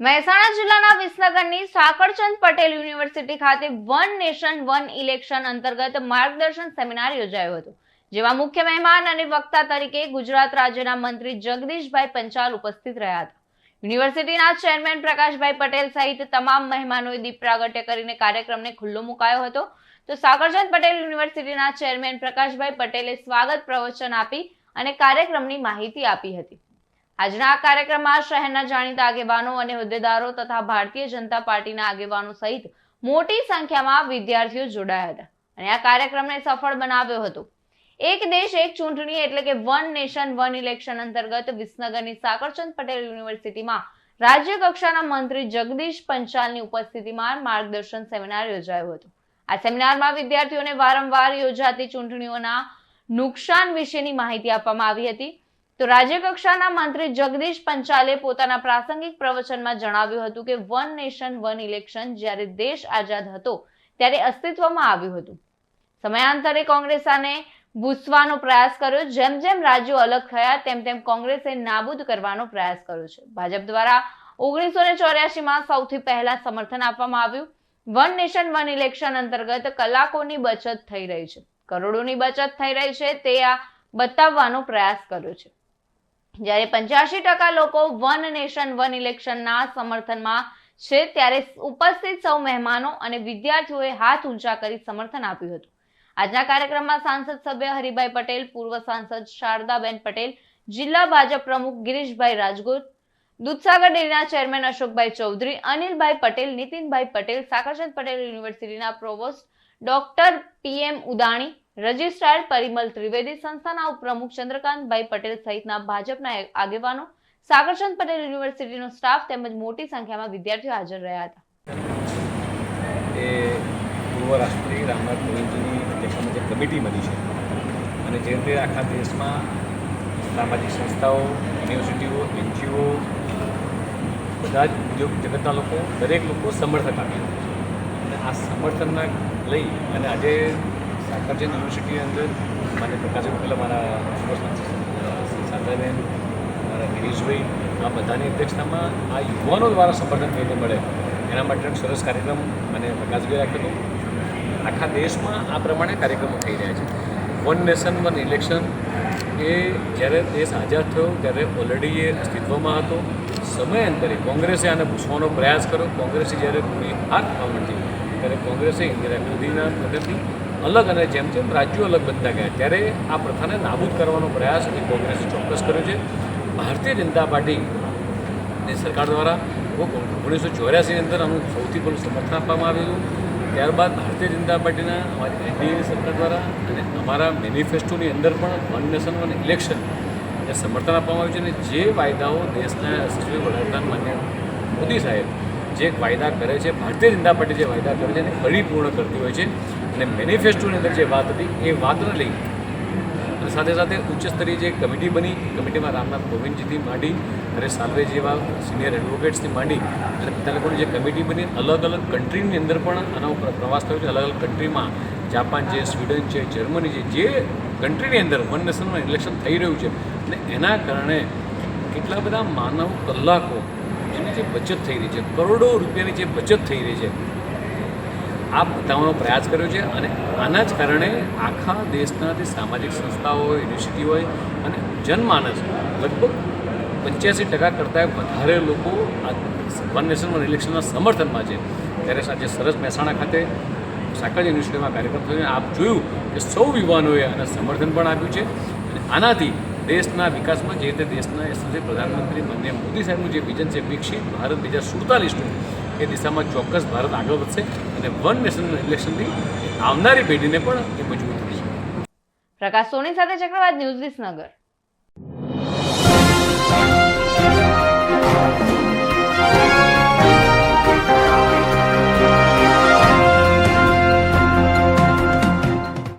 મહેસાણા જિલ્લાના વિસનગરની સાકરચંદ પટેલ યુનિવર્સિટી ખાતે વન નેશન, વન ઇલેક્શન અંતર્ગત માર્ગદર્શન સેમિનાર યોજાયો હતો, જેમાં મુખ્ય મહેમાન અને વક્તા તરીકે ગુજરાત રાજ્યના મંત્રી જગદીશભાઈ પંચાલ ઉપસ્થિત રહ્યા હતા. યુનિવર્સિટીના ચેરમેન પ્રકાશભાઈ પટેલ સહિત તમામ મહેમાનોએ દીપ પ્રાગટ્ય કરીને કાર્યક્રમને ખુલ્લો મુકાયો હતો. તો સાકરચંદ પટેલ યુનિવર્સિટીના ચેરમેન પ્રકાશભાઈ પટેલે સ્વાગત પ્રવચન આપી અને કાર્યક્રમની માહિતી આપી હતી. આજના આ કાર્યક્રમમાં શહેરના જાણીતા આગેવાનો અને હોદ્દેદારો તથા ભારતીય જનતા પાર્ટીના આગેવાનો સહિત મોટી સંખ્યામાં વિદ્યાર્થીઓ જોડાયા હતા અને આ કાર્યક્રમને સફળ બનાવ્યો હતો. એક દેશ, એક ચૂંટણી એટલે કે વન નેશન, વન ઇલેક્શન અંતર્ગત વિસનગરની સાકરચંદ પટેલ યુનિવર્સિટીમાં રાજ્ય કક્ષાના મંત્રી જગદીશ પંચાલની ઉપસ્થિતિમાં માર્ગદર્શન સેમિનાર યોજાયો હતો. આ સેમિનારમાં વિદ્યાર્થીઓને વારંવાર યોજાતી ચૂંટણીઓના નુકસાન વિશેની માહિતી આપવામાં આવી હતી. તો રાજ્યકક્ષાના મંત્રી જગદીશ પંચાલે પોતાના પ્રાસંગિક પ્રવચનમાં જણાવ્યું હતું કે વન નેશન, વન ઇલેક્શન જ્યારે દેશ આઝાદ હતો ત્યારે અસ્તિત્વમાં આવ્યું હતું. સમયાંતરે કોંગ્રેસાને ભૂસવાનો પ્રયાસ કર્યો. જેમ જેમ રાજ્યો અલગ થયા, તેમ તેમ કોંગ્રેસે નાબૂદ કરવાનો પ્રયાસ કર્યો છે. ભાજપ દ્વારા ઓગણીસો ને ચોર્યાસીમાં સૌથી પહેલા સમર્થન આપવામાં આવ્યું. વન નેશન, વન ઇલેક્શન અંતર્ગત કલાકોની બચત થઈ રહી છે. કરોડોની બચત થઈ રહી છે. તે આ બતાવવાનો પ્રયાસ કર્યો છે. જ્યારે પંચ્યાસી ટકા લોકો વન નેશન, વન ઇલેક્શનના સમર્થનમાં છે, ત્યારે ઉપસ્થિત સૌ મહેમાનો અને વિદ્યાર્થીઓએ હાથ ઊંચા કરી સમર્થન આપ્યું હતું. આજના કાર્યક્રમમાં સાંસદ સભ્ય હરિભાઈ પટેલ, પૂર્વ સાંસદ શારદાબેન પટેલ, જિલ્લા ભાજપ પ્રમુખ ગિરીશભાઈ રાજગોર, દૂધસાગર ડેરીના ચેરમેન અશોકભાઈ ચૌધરી, અનિલભાઈ પટેલ, નીતિનભાઈ પટેલ, સાકરચંદ પટેલ યુનિવર્સિટીના provost doctor PM Udani registrar Parimal Trivedi સંસ્થાના ઉપપ્રમુખ ચંદ્રકાંતભાઈ પટેલ સહિતના ભાજપના આગેવાનો, સાગરચંદ પટેલ યુનિવર્સિટીનો સ્ટાફ તેમજ મોટી સંખ્યામાં વિદ્યાર્થીઓ હાજર રહ્યા હતા. એ પૂર્વ રાષ્ટ્રપતિ રામનાથ કોવિંદજીની અધ્યક્ષતામાં જે કમિટી બની છે અને જે રીતે આખા દેશમાં સામાજિક સંસ્થાઓ, યુનિવર્સિટીઓ, એનજીઓ, બધા જ ઉદ્યોગ જગતના લોકો, દરેક લોકો સમર્થન આપ્યું અને આ સમર્થનના લઈ અને આજે સાકરચંદ યુનિવર્સિટીની અંદર માન્ય પ્રકાશ પહેલાં મારા સાંસદબેન મારા ગિરીશભાઈ, આ બધાની અધ્યક્ષતામાં આ યુવાનો દ્વારા કઈ રીતે મળે. એના માટે એક સરસ કાર્યક્રમ અને પ્રકાશભાઈ હતો. આખા દેશમાં આ પ્રમાણે કાર્યક્રમો થઈ રહ્યા છે. વન નેશન વન ઇલેક્શન એ જ્યારે દેશ આઝાદ થયો, ત્યારે ઓલરેડી એ અસ્તિત્વમાં હતો. સમયાંતરે કોંગ્રેસે આને પૂછવાનો પ્રયાસ કર્યો. કોંગ્રેસે જ્યારે પૂરી હાથ માંડી ત્યારે કોંગ્રેસે ઇન્દિરા ગાંધીના મદદથી અલગ અને જેમ જેમ રાજ્યો અલગ બનતા ગયા, ત્યારે આ પ્રથાને નાબૂદ કરવાનો પ્રયાસ એ કોંગ્રેસે ચોક્કસ કર્યો છે. ભારતીય જનતા પાર્ટીની સરકાર દ્વારા ઓગણીસો ચોર્યાસીની અંદર આનું સૌથી પહેલું સમર્થન આપવામાં આવ્યું ત્યારબાદ ભારતીય જનતા પાર્ટીના અમારી એનડીએની સરકાર દ્વારા અને અમારા મેનિફેસ્ટોની અંદર પણ વન નેશન, વન ઇલેક્શન એ સમર્થન આપવામાં આવ્યું છે. અને જે વાયદાઓ દેશના યશસ્વી વડાપ્રધાન માન્ય મોદી સાહેબ જે વાયદા કરે છે, ભારતીય જનતા પાર્ટી જે વાયદા કરે છે એને પરિપૂર્ણ કરતી હોય છે. અને મેનિફેસ્ટોની અંદર જે વાત હતી, એ વાતને લઈ અને સાથે સાથે ઉચ્ચ સ્તરીય જે કમિટી બની, કમિટીમાં રામનાથ કોવિંદજીથી માંડી હરેશ સાલવે જેવા સિનિયર એડવોકેટ્સથી માંડી અને બધા લોકોની જે કમિટી બની, અલગ અલગ કન્ટ્રીની અંદર પણ આનો ઉપર પ્રવાસ થયો છે. અલગ અલગ કન્ટ્રીમાં જાપાન છે, સ્વીડન છે, જર્મની છે, જે કન્ટ્રીની અંદર વન નેશનમાં ઇલેક્શન થઈ રહ્યું છે. અને એના કારણે કેટલા બધા માનવ કલાકો જેની જે બચત થઈ રહી છે, કરોડો રૂપિયાની જે બચત થઈ રહી છે આ બતાવવાનો પ્રયાસ કર્યો છે અને આના જ કારણે આખા દેશના જે સામાજિક સંસ્થાઓ હોય, યુનિવર્સિટી હોય અને જનમાનસ લગભગ પંચ્યાસી ટકા કરતાં વધારે લોકો આ વન નેશન વન ઇલેક્શનના સમર્થનમાં છે. ત્યારે આજે સરસ મહેસાણા ખાતે સાકર યુનિવર્સિટીમાં કાર્યક્રમ થયો આપ જોયું કે સૌ યુવાનોએ આને સમર્થન પણ આપ્યું છે અને આનાથી દેશના વિકાસમાં જે રીતે દેશના યશસ્વી પ્રધાનમંત્રી માનનીય મોદી સાહેબનું જે વિઝન છે, વિકસિત ભારત બે હજાર સુડતાલીસનું, એ દિશામાં ચોક્કસ ભારત આગળ વધશે અને વન નેશન ઇલેક્શનથી આવનારી પેઢીને પણ એ મજબૂત થશે પ્રકાશ સોની સાથે ચક્રવાત ન્યૂઝ વિસનગર.